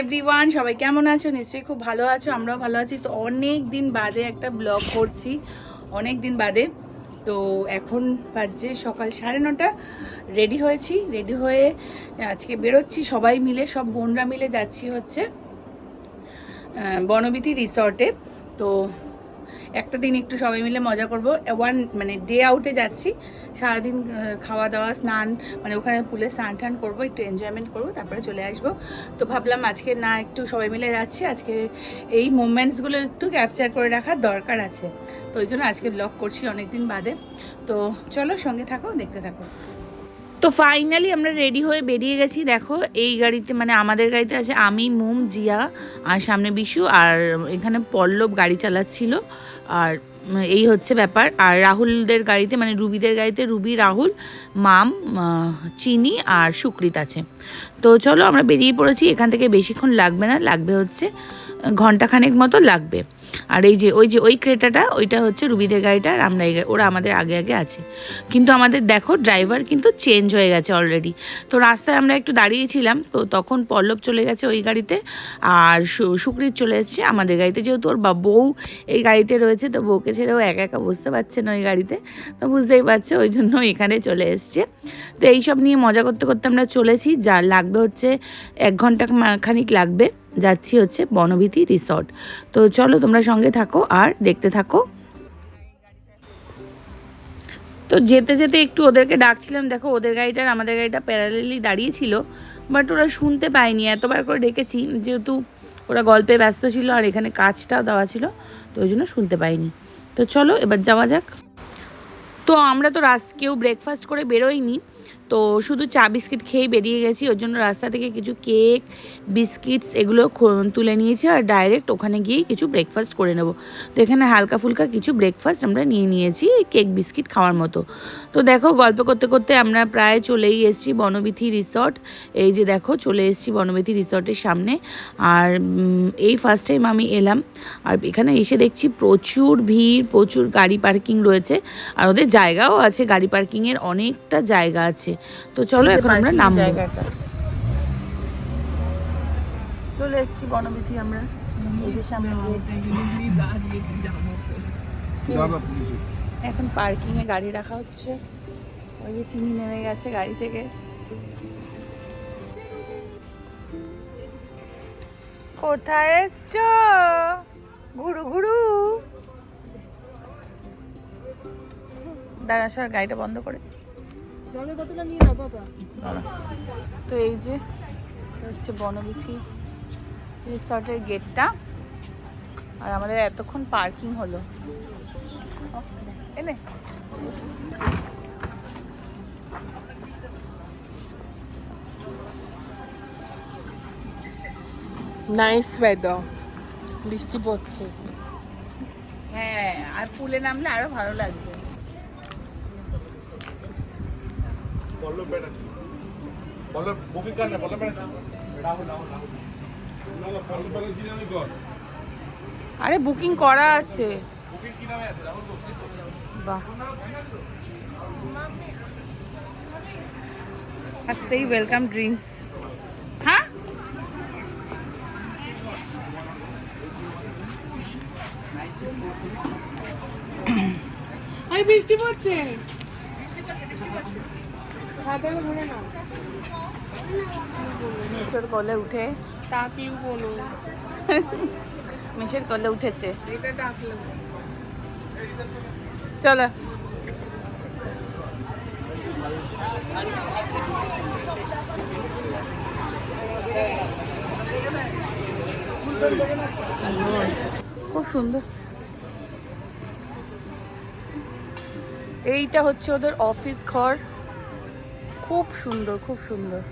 Everyone সবাই কেমন আছো? নিশ্চয়ই খুব ভালো আছো, আমরাও ভালো আছি। তো অনেক দিন বাদে একটা ব্লগ করছি, অনেক দিন বাদে। তো এখন বাজে সকাল সাড়ে নটা রেডি হয়েছি রেডি হয়ে আজকে বেরোচ্ছি সবাই মিলে, সব বোনরা মিলে যাচ্ছি হচ্ছে বনবিথি রিসর্টে তো একটা দিন একটু সবাই মিলে মজা করব। ওয়ান মানে ডে আউটে যাচ্ছি। সারাদিন খাওয়া দাওয়া, স্নান মানে ওখানে পুলে স্নান টান করব, একটু এনজয়মেন্ট করব, তারপরে চলে আসব। তো ভাবলাম আজকে না একটু সবাই মিলে যাচ্ছি। আজকে এই মোমেন্টসগুলো একটু ক্যাপচার করে রাখার দরকার আছে। তো ওই জন্য আজকে ব্লগ করছি অনেক দিন বাদে। তো চলো সঙ্গে থাকো, দেখতে থাকো। তো ফাইনালি আমরা রেডি হয়ে বেরিয়ে গেছি। দেখো, এই গাড়িতে মানে আমাদের গাড়িতে আছে আমি, মুম, জিয়া আর সামনে বিশু আর এখানে পল্লব গাড়ি চালাচ্ছিল। আর এই হচ্ছে ব্যাপার। আর রাহুলদের গাড়িতে মানে রুবিদের গাড়িতে রুবি, রাহুল, মাম চিনি আর সুকৃত আছে। তো চলো আমরা বেরিয়ে পড়েছি। এখান থেকে বেশিক্ষণ লাগবে না, লাগবে হচ্ছে ঘন্টাখানেক মতো লাগবে। আর এই যে, ওই যে, ওই ক্রেটাটা ওইটা হচ্ছে রুবিদের গাড়িটা, আর আমরা ওরা আমাদের আগে আগে আছে। কিন্তু আমাদের, দেখো ড্রাইভার কিন্তু চেঞ্জ হয়ে গেছে অলরেডি তো রাস্তায় আমরা একটু দাঁড়িয়েছিলাম, তো তখন পল্লব চলে গেছে ওই গাড়িতে, আর সু- সুকৃত চলে এসেছে আমাদের গাড়িতে। যেহেতু ওর বা, বউ এই গাড়িতে রয়েছে, তো বউকে ছেড়েও একা একা বুঝতে পারছে না ওই গাড়িতে। তো বুঝতেই পারছ, ওই জন্য এখানে চলে এসছে। তো এইসব নিয়ে মজা করতে করতে আমরা চলেছি। যা লাগবে হচ্ছে এক ঘণ্টা খানিক লাগবে। যাচ্ছি হচ্ছে বনভীতি রিসর্ট। তো চলো তোমরা সঙ্গে থাকো আর দেখতে থাকো। তো যেতে যেতে একটু ওদেরকে ডাকছিলাম, দেখো ওদের গাড়িটা আমাদের গাড়িটা প্যারালেলি দাঁড়িয়েছিল বাট ওরা শুনতে পায়নি, এতবার করে ডেকেছি যেহেতু ওরা গল্পে ব্যস্ত ছিল আর এখানে কাজটাও দেওয়া ছিল, তো ওই জন্য শুনতে পাইনি। তো চলো এবার যাওয়া যাক। তো আমরা তো রাস, কেউ ব্রেকফাস্ট করে বেরোইনি তো শুধু চা বিস্কিট খেয়েই বেরিয়ে গেছি, ওর জন্য রাস্তা থেকে কিছু কেক, বিস্কিটস এগুলো তুলে নিয়েছি আর ডাইরেক্ট ওখানে গিয়ে কিছু ব্রেকফাস্ট করে নেব। তো এখানে হালকা ফুলকা কিছু ব্রেকফাস্ট আমরা নিয়ে নিয়েছি, কেক, বিস্কিট খাওয়ার মতো। তো দেখো গল্প করতে করতে আমরা প্রায় চলেই এসেছি বনবিথি রিসর্ট। এই যে দেখো চলে এসেছি বনবিথি রিসর্টের সামনে। আর এই ফার্স্ট টাইম আমি এলাম। আর এখানে এসে দেখছি প্রচুর ভিড় প্রচুর গাড়ি পার্কিং রয়েছে। আর ওদের জায়গাও আছে গাড়ি পার্কিংয়ের অনেকটা জায়গা আছে। তো চলো এখন আমরা নামবো। চলে এসেছি বনবিথি আমরা। এই যে সামনে এখন পার্কিং এ গাড়ি রাখা হচ্ছে। ওই যে চিনি নেমে গেছে গাড়ি থেকে। কোথায় এসছো? ঘুরু ঘুরু। দাঁড়া সর গাড়িটা বন্ধ করে। তো এই যে হচ্ছে বনবিথি রিসর্টের গেটটা। আর আমাদের এতক্ষণ পার্কিং হলো। এনে। নাইস ওয়েদার বৃষ্টি পড়ছে। হ্যাঁ আর পুলে নামলে আরও ভালো লাগবে। আরে বুকিং করা আছে। বুকিং কি নামে আছে? রাহুল আসতেই ওয়েলকাম ড্রিঙ্কস হ্যাঁ? আরে বৃষ্টি পড়ছে। মিশোর কোলে উঠে। তাকেও বলো। মিশের কোলে উঠেছে। এটা ডাকলাম চলো। খুব সুন্দর। এইটা হচ্ছে ওদের অফিস ঘর। খুব সুন্দর খুব সুন্দর।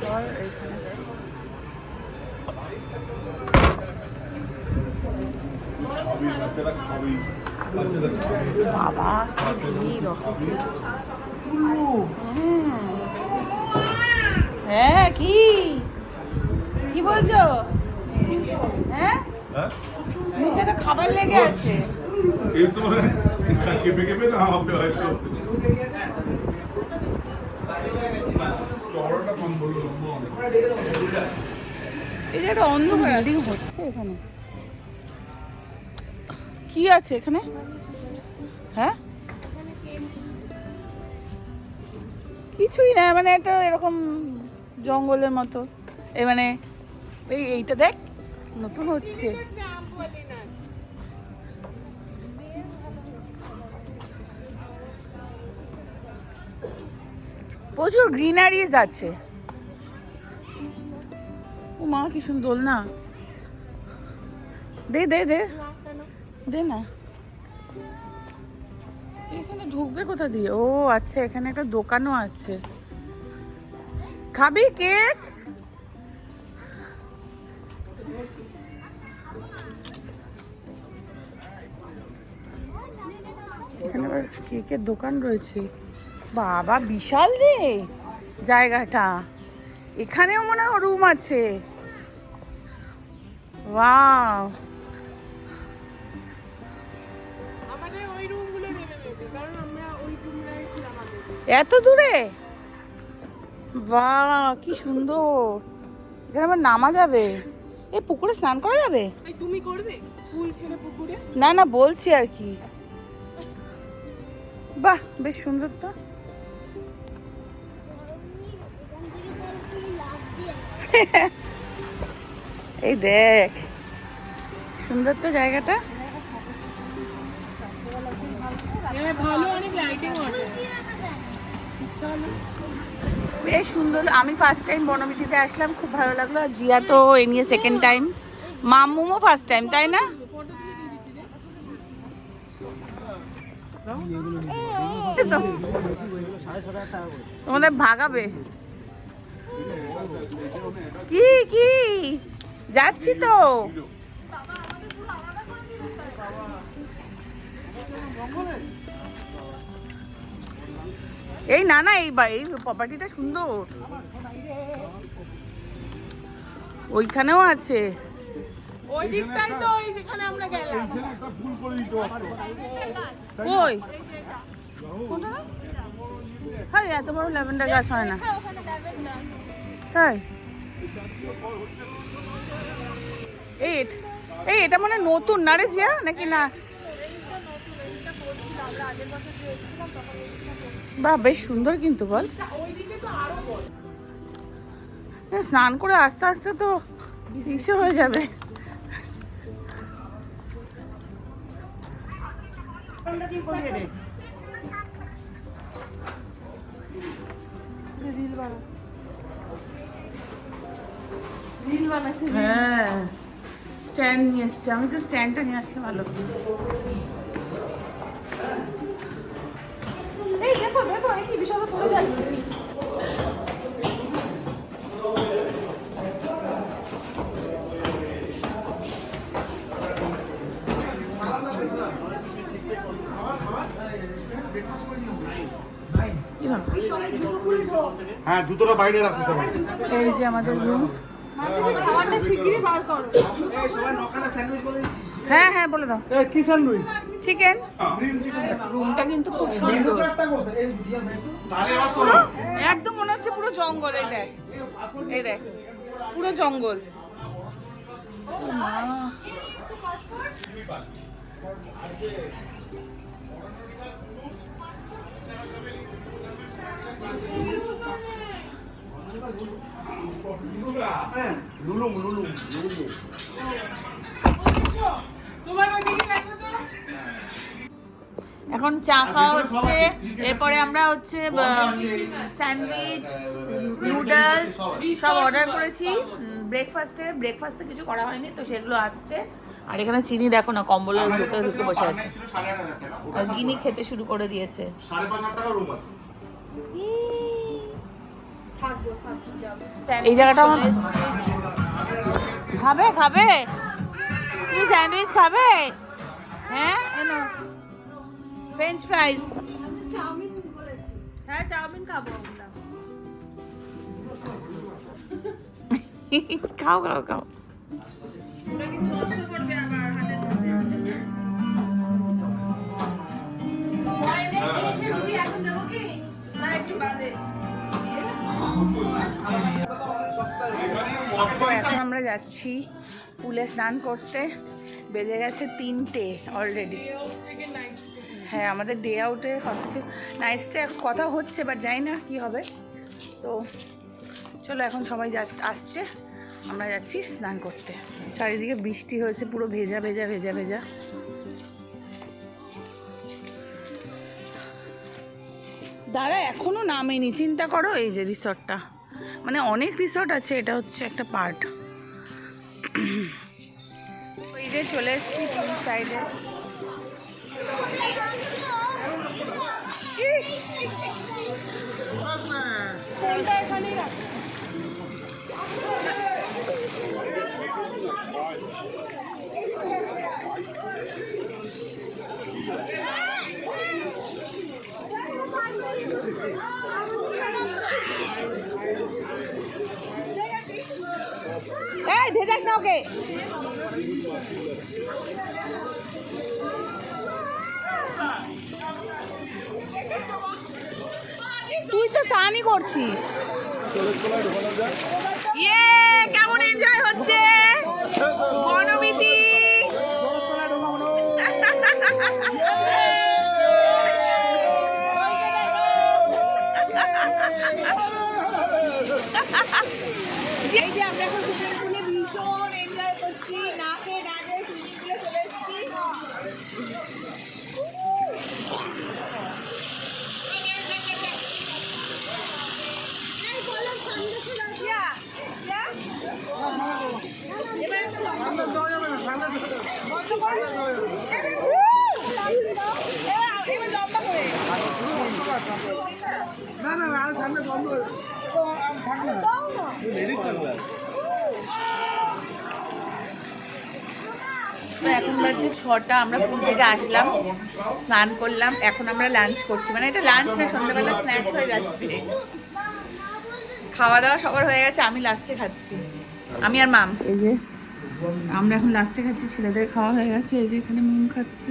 ঘর এইখানে বাবা। হ্যাঁ কি? কি বলছো? হ্যাঁ? মুখে তো খাবার লেগে আছে। এই তো কেঁপে কেঁপে না হবে হয়তো। চওড়াটা কম বলল এই যে একটা অন্ধকার হচ্ছে এখানে। কি আছে এখানে? হ্যাঁ? কিছুই না মানে একটা এরকম জঙ্গলের মতো। এ মানে এই এইটা দেখ, নতুন হচ্ছে। প্রচুর গ্রিনারিজ আছে। ও মা কি সুন্দর না দে দে দে। এখানে ঢুকবে কোথা দিয়ে? ও আচ্ছা এখানে একটা দোকানও আছে। খাবি কেক? এখানে আবার কেকের দোকান রয়েছে। বাবা, বিশাল রে জায়গাটা। এখানেও মনে হয় রুম আছে। ওয়াও এত দূরে? বাহ কি সুন্দর। এখানে আবার নামা যাবে? এ পুকুরে স্নান করা যাবে? তুমি করবে? ফুল ছেড়ে পুকুরে? না না বলছি আর কি। বাহ বেশ সুন্দর তো। এই দেখ সুন্দর তো জায়গাটা। ভালো অনেক লাইটিং বেশ সুন্দর। আমি ফার্স্ট টাইম বনবিটিতে আসলাম, খুব ভালো লাগল। আর জিয়া তো এ নিয়ে সেকেন্ড টাইম মামুমও ফার্স্ট টাইম তাই না? তোমাদের ভাগাবে। কি কি? যাচ্ছি তো। এই না না এই বা- এই প্রপার্টিটা সুন্দর। ওইখানেও আছে। ওই দিকটাই তো ওই যেখানে আমরা গেলাম। একটা ফুল করে দিতে পারতো কই হ্যাঁ এত বড় ল্যাভেন্ডার গাছ হয় না। তাই এই এই এটা মানে নতুন না রে জিয়া? নাকি না? বাহ, বেশ সুন্দর কিন্তু বল। স্নান করে আস্তে আস্তে তো ইসে হয়ে যাবে। হ্যাঁ। স্ট্যান্ড নিয়ে এসছি। আমি তো স্ট্যান্ডটা নিয়ে আসলে ভালো হ্যাঁ জুতোটা বাইরে রাখতে সবাই এই যে আমাদের রুম খাবারটা শিগগিরই বার করো। হ্যাঁ হ্যাঁ বলে দাও। কি স্যান্ডউইচ? চিকেন রুমটা কিন্তু খুব সুন্দর। একদম মনে হচ্ছে পুরো জঙ্গল এই দেখ। এই দেখ পুরো জঙ্গল। লুলুম লুলুম লুলুম এখন চা খাওয়া হচ্ছে। এরপরে আমরা হচ্ছে স্যান্ডউইচ, নুডলস সব অর্ডার করেছি। ব্রেকফাস্টে ব্রেকফাস্টে কিছু করা হয়নি, তো সেগুলো আসছে। আর এখানে চিনি দেখো না, কম্বলের ঢুকে ঢুকে বসে আছে। গিনি খেতে শুরু করে দিয়েছে। এই জায়গাটা খাবে খাবে। তুমি স্যান্ডউইচ খাবে? হ্যাঁ? এনো ফ্রেঞ্চ ফ্রাইজ হ্যাঁ চাউমিন খাব আমরা। খাও খাও খাও। এখন আমরা যাচ্ছি। পুলে স্নান করতে বেজে গেছে তিনটে অলরেডি হ্যাঁ আমাদের ডে আউটে কথা নাইট স্টে কথা হচ্ছে বাট জানি না কি হবে। তো চলো এখন সবাই যা আসছে আমরা যাচ্ছি স্নান করতে। চারিদিকে বৃষ্টি হয়েছে পুরো ভেজা ভেজা ভেজা ভেজা। দাঁড়া এখনও নামেনি চিন্তা করো এই যে রিসর্টটা মানে অনেক রিসর্ট আছে এটা হচ্ছে একটা পার্ট ওই যে চলে এসেছি সাইডে এখানেই ভেজাস না ওকে তুই তো সানি করছিস। ইয়ে কেমন এনজয় হচ্ছে? বনমিতি এই যে আমরা এখন সুইমিং পুলে ভীষণ এনজয় করছি না খেয়ে না খেয়ে সুইমিং পুলে চলে এসেছি তো এখন বাজছে ছটা আমরা পুল থেকে আসলাম স্নান করলাম এখন আমরা লাঞ্চ করছি। মানে এটা লাঞ্চ না সন্ধ্যাবেলা স্ন্যাক্স হয়ে যাচ্ছে। খাওয়া দাওয়া সবার হয়ে গেছে আমি লাস্টে খাচ্ছি। আমি আর মাম। এই যে আমরা এখন লাস্টে খাচ্ছি ছেলেদের খাওয়া হয়ে গেছে এই যে এখানে মিম খাচ্ছে।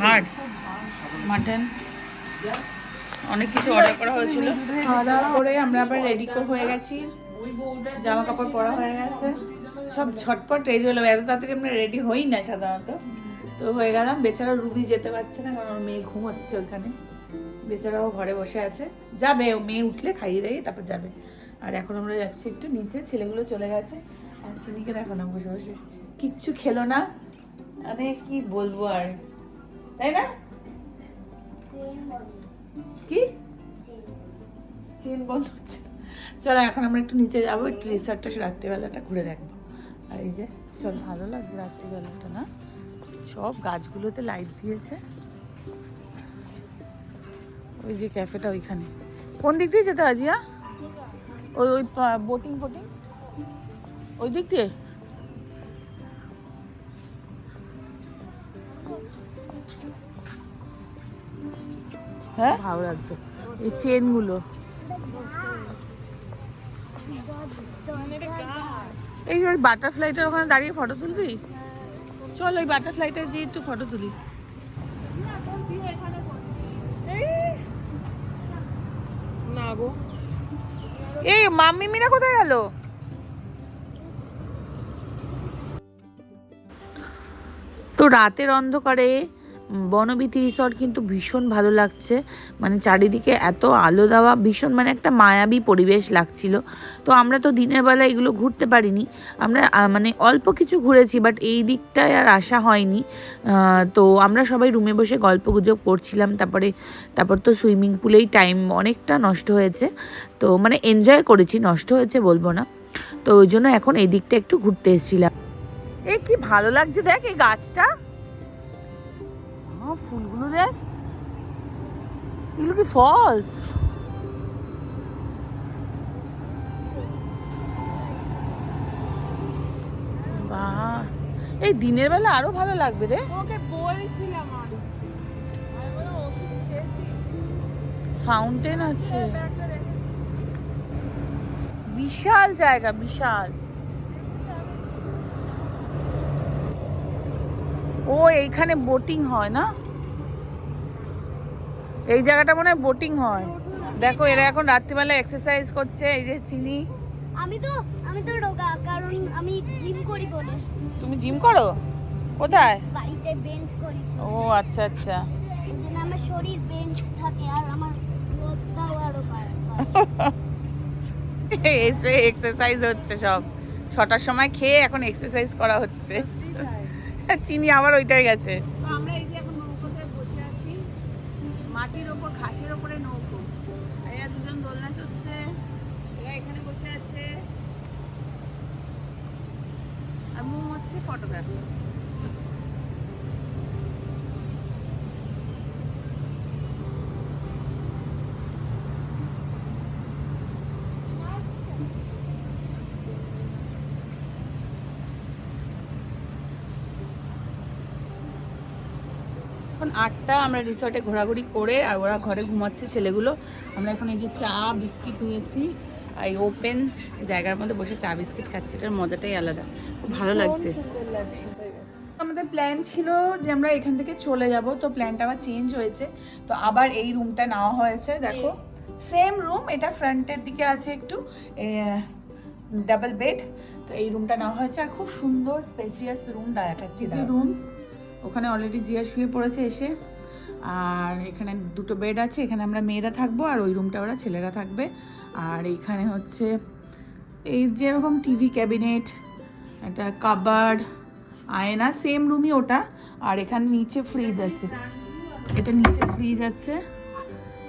হার্ড মাটন অনেক কিছু অর্ডার করা হয়েছিল। খাওয়া দাওয়া করে আমরা আবার রেডি হয়ে গেছি। জামা কাপড় পরা হয়ে গেছে। সব ঝটপট রেডি হলো। এত তাড়াতাড়ি আমরা রেডি হই না সাধারণত। তো হয়ে গেলাম বেচারা রুবি যেতে পারছে না, কারণ মেয়ে ঘুমোচ্ছে ওইখানে। বেচারাও ঘরে বসে আছে। যাবে, ও মেয়ে উঠলে খাইয়ে দেয়, তারপর যাবে। আর এখন আমরা যাচ্ছি একটু নিচে, ছেলেগুলো চলে গেছে। আর চিনিকে দেখো না বসে বসে। কিচ্ছু খেলো না। মানে কি বলব আর। তাই না? কি? চেন বন্ধ হচ্ছে। চলো, এখন আমরা একটু নিচে যাব, একটু রিসর্টটা রাত্রিবেলাটা ঘুরে দেখব। আর এই যে চল ভালো লাগছে রাত্রিবেলাটা না? সব গাছগুলোতে লাইট দিয়েছে। ওই যে ক্যাফেটা ওইখানে। কোন দিক দিয়ে যেতে আজিয়া? ওই ওই বোটিং ফোটিং ওই দিক দিয়ে? হ্যাঁ? ভালো লাগতো। এই চেনগুলো এই ওই বাটারফ্লাইটার ওখানে দাঁড়িয়ে ফটো তুলবি? চল ওই বাটারফ্লাইটা যে একটু ফটো তুলি। না গো। এই মাম্মিমিরা কোথায় গেল? তো রাতের অন্ধকারে উম, বনবীথি রিসর্ট কিন্তু ভীষণ ভালো লাগছে। মানে চারিদিকে এত আলো দেওয়া ভীষণ মানে একটা মায়াবী পরিবেশ লাগছিল। তো আমরা তো দিনের বেলা এগুলো ঘুরতে পারিনি। আমরা মানে অল্প কিছু ঘুরেছি বাট এই দিকটায় আর আসা হয়নি। তো আমরা সবাই রুমে বসে গল্প গুজব করছিলাম। তারপরে তারপর তো সুইমিং পুলেই টাইম অনেকটা নষ্ট হয়েছে। তো মানে এনজয় করেছি নষ্ট হয়েছে বলব না। তো ওই জন্য এখন এই দিকটা একটু ঘুরতে এসেছিলাম। এ কি ভালো লাগছে দেখ এই গাছটা। আহ, ফুলগুলো দেখ। এগুলো কি ফলস বাহ। এই দিনের বেলা আরও ভালো লাগবে রে। ওকে বলছিলাম আমি। ফাউন্টেন আছে। বিশাল জায়গা বিশাল। ও এইখানে বোটিং হয় না? এই জায়গাটা মনে হয় বোটিং হয়। দেখো এরা এখন রাত্রিবেলা এক্সারসাইজ করছে এই যে চিনি। আমি তো আমি তো রোগা কারণ আমি জিম করি বলে। তুমি জিম করো? কোথায়? বাড়িতে বেঞ্চ করি। ও আচ্ছা আচ্ছা। জন্য আমার শরীর বেঞ্চ থাকে আর আমার রোদটাও আরও বাড়ে এসে এক্সারসাইজ হচ্ছে সব। ছটার সময় খেয়ে এখন এক্সারসাইজ করা হচ্ছে। চিনি আবার ওইটাই গেছে। আমরা এই যে এখন নৌকোতে বসে আছি, মাটির ওপর, ঘাসের ওপরে নৌকো। দুজন দোলনা এরা এখানে বসে আছে। আর হচ্ছে ফটোগ্রাফি এখন আটটা আমরা রিসর্টে ঘোরাঘুরি করে আর ওরা ঘরে ঘুমাচ্ছে ছেলেগুলো। আমরা এখন এই যে চা বিস্কিট নিয়েছি এই ওপেন জায়গার মধ্যে বসে চা বিস্কিট খাচ্ছি এটার মজাটাই আলাদা। খুব ভালো লাগছে। আমাদের প্ল্যান ছিল যে আমরা এখান থেকে চলে যাব তো প্ল্যানটা আবার চেঞ্জ হয়েছে। তো আবার এই রুমটা নেওয়া হয়েছে দেখো। সেম রুম এটা ফ্রন্টের দিকে আছে একটু ডাবল বেড তো এই রুমটা নেওয়া হয়েছে আর খুব সুন্দর স্পেসিয়াস রুম যে রুম ওখানে অলরেডি জিয়া শুয়ে পড়েছে এসে। আর এখানে দুটো বেড আছে, এখানে আমরা মেয়েরা থাকব আর ওই রুমটা ওরা ছেলেরা থাকবে। আর এখানে হচ্ছে এই যেরকম টিভি ক্যাবিনেট একটা কাবার্ড আয়না সেম রুমই ওটা। আর এখানে নিচে ফ্রিজ আছে। এটা নিচে ফ্রিজ আছে।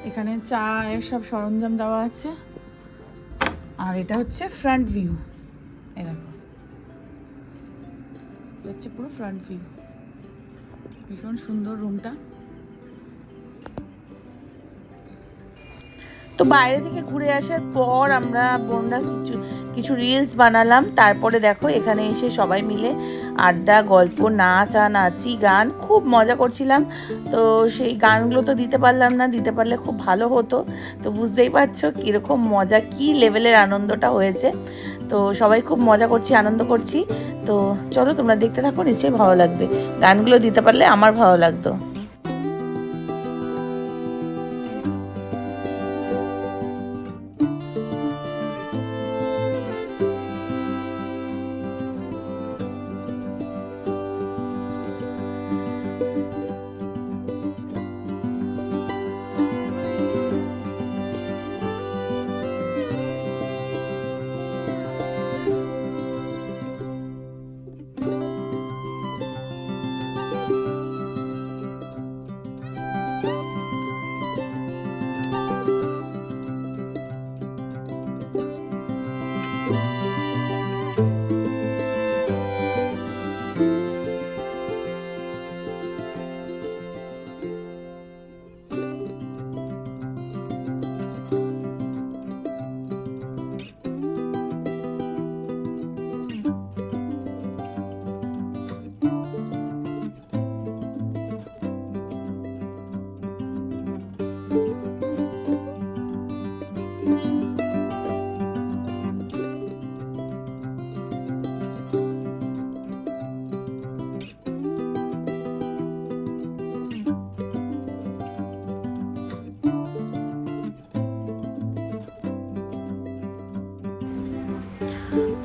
এখানে চা, এর সব সরঞ্জাম দেওয়া আছে। আর এটা হচ্ছে ফ্রন্ট ভিউ দেখো। হচ্ছে পুরো ফ্রন্ট ভিউ ভীষণ সুন্দর রুমটা তো বাইরে থেকে ঘুরে আসার পর আমরা বোনরা কিছু রিলস বানালাম। তারপরে দেখো, এখানে এসে সবাই মিলে আড্ডা, গল্প, নাচ নাচি গান খুব মজা করছিলাম। তো সেই গানগুলো তো দিতে পারলাম না, দিতে পারলে খুব ভালো হতো। তো বুঝতেই পারছ কীরকম মজা, কী লেভেলের আনন্দটা হয়েছে। তো সবাই খুব মজা করছি, আনন্দ করছি। তো চলো তোমরা দেখতে থাকো, নিশ্চয়ই ভালো লাগবে। গানগুলো দিতে পারলে আমার ভালো লাগতো।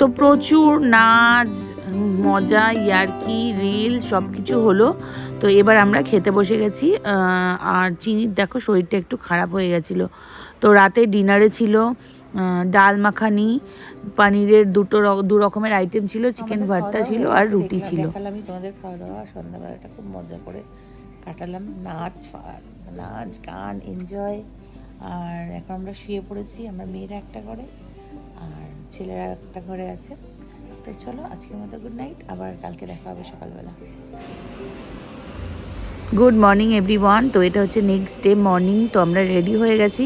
তো প্রচুর নাচ মজা ইয়ার্কি রিল সব কিছু হলো। তো এবার আমরা খেতে বসে গেছি আর চিনির দেখো শরীরটা একটু খারাপ হয়ে গেছিল। তো রাতে ডিনারে ছিল ডাল মাখানি পানিরের দুটো দু রকমের আইটেম ছিল চিকেন ভর্তা ছিল আর রুটি ছিল। দেখালাম তোমাদের খাওয়া দাওয়া সন্ধ্যাবেলাটা খুব মজা করে কাটালাম নাচ নাচ গান এনজয় আর এখন আমরা শুয়ে পড়েছি আমরা মেয়েরা একটা করে আর ছেলেরা একটা ঘরে আছে। তো চলো আজকের মতো গুড নাইট আবার কালকে দেখা হবে সকালবেলা। গুড মর্নিং এভরি ওয়ান তো এটা হচ্ছে নেক্সট ডে মর্নিং তো আমরা রেডি হয়ে গেছি।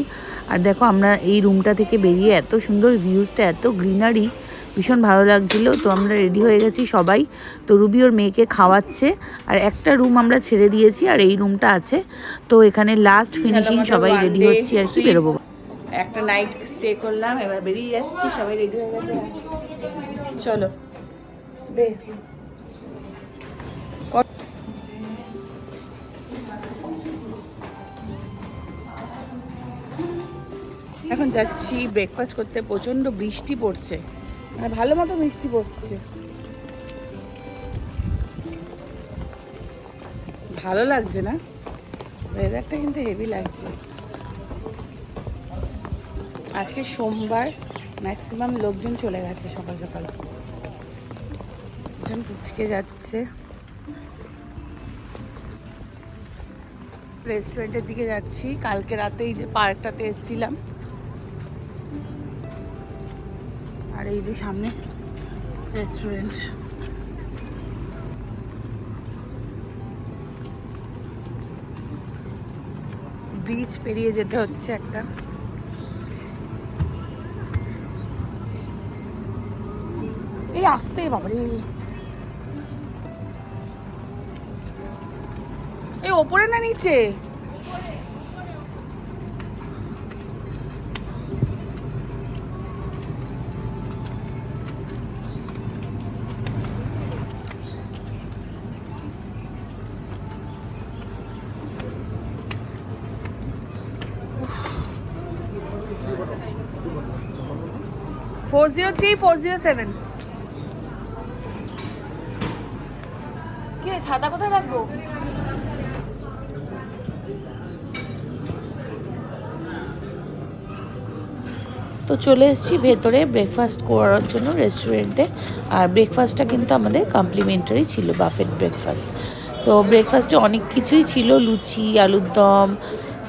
আর দেখো আমরা এই রুমটা থেকে বেরিয়ে এত সুন্দর ভিউজটা এত গ্রিনারি ভীষণ ভালো লাগছিল। তো আমরা রেডি হয়ে গেছি সবাই। তো রুবি ওর মেয়েকে খাওয়াচ্ছে। আর একটা রুম আমরা ছেড়ে দিয়েছি আর এই রুমটা আছে। তো এখানে লাস্ট ফিনিশিং সবাই রেডি হচ্ছি আর কি বেরোবো। একটা নাইট স্টে করলাম, এবার বেরিয়ে যাচ্ছি, সবাই রেডি হয়ে গেছে। চলো। বে। এখন যাচ্ছি ব্রেকফাস্ট করতে, প্রচণ্ড বৃষ্টি পড়ছে। মানে ভালো মতো বৃষ্টি পড়ছে। ভালো লাগছে না? ওয়েদারটা কিন্তু হেভি লাগছে। আজকে সোমবার ম্যাক্সিমাম লোকজন চলে গেছে সকাল সকাল। পুচকে যাচ্ছে। রেস্টুরেন্টের দিকে যাচ্ছি। কালকে রাতে এই যে পার্কটাতে এসেছিলাম। আর এই যে সামনে রেস্টুরেন্ট ব্রিজ পেরিয়ে যেতে হচ্ছে একটা। বাবারে। এই ওপরে না নিচে? Four zero three four zero seven কি রে, ছাতা কোথায় রাখব? তো চলে এসেছি ভেতরে ব্রেকফাস্ট করার জন্য রেস্টুরেন্টে আর ব্রেকফাস্টটা কিন্তু আমাদের কমপ্লিমেন্টারি ছিল বাফেট ব্রেকফাস্ট তো ব্রেকফাস্টে অনেক কিছুই ছিল, লুচি, আলুর দম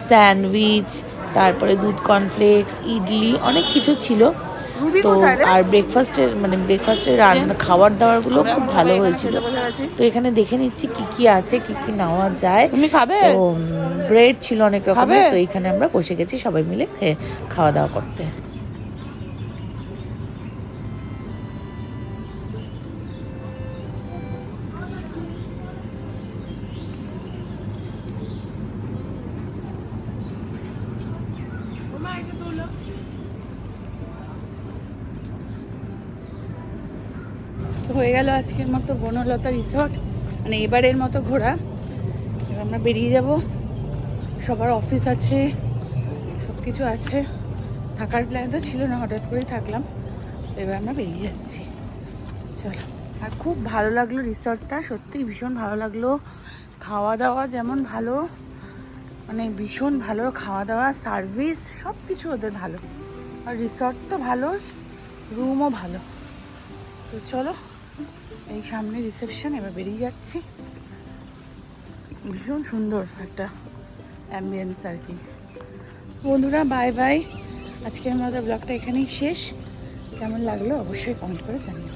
স্যান্ডউইচ তারপরে দুধ কর্নফ্লেক্স ইডলি, অনেক কিছু ছিল। তো? আর ব্রেকফাস্টের মানে ব্রেকফাস্টের রান্না খাবার দাবারগুলো খুব ভালো হয়েছিল। তো এখানে দেখে নিচ্ছি কি কি আছে কি কি নেওয়া যায়। তুমি খাবে? তো ব্রেড ছিল অনেক রকমের তো এখানে আমরা বসে গেছি সবাই মিলে খাওয়া দাওয়া করতে। গেল আজকের মতো বনলতা রিসর্ট মানে এবারের মতো ঘোরা। এবার আমরা বেরিয়ে যাব। সবার অফিস আছে সব কিছু আছে। থাকার প্ল্যান তো ছিল না, হঠাৎ করেই থাকলাম। এবার আমরা বেরিয়ে যাচ্ছি। চলো। আর খুব ভালো লাগল রিসর্টটা, সত্যিই ভীষণ ভালো লাগল। খাওয়া দাওয়া যেমন ভালো মানে ভীষণ ভালো। খাওয়া দাওয়া সার্ভিস সব কিছু ওদের ভালো। আর রিসর্ট তো ভালো রুমও ভালো। তো চলো। এই সামনে রিসেপশন এবার বেরিয়ে যাচ্ছি। ভীষণ সুন্দর একটা অ্যাম্বিয়েন্স আর কি। বন্ধুরা বাই বাই আজকের মতো ব্লগটা এখানেই শেষ। কেমন লাগল অবশ্যই কমেন্ট করে জানিও।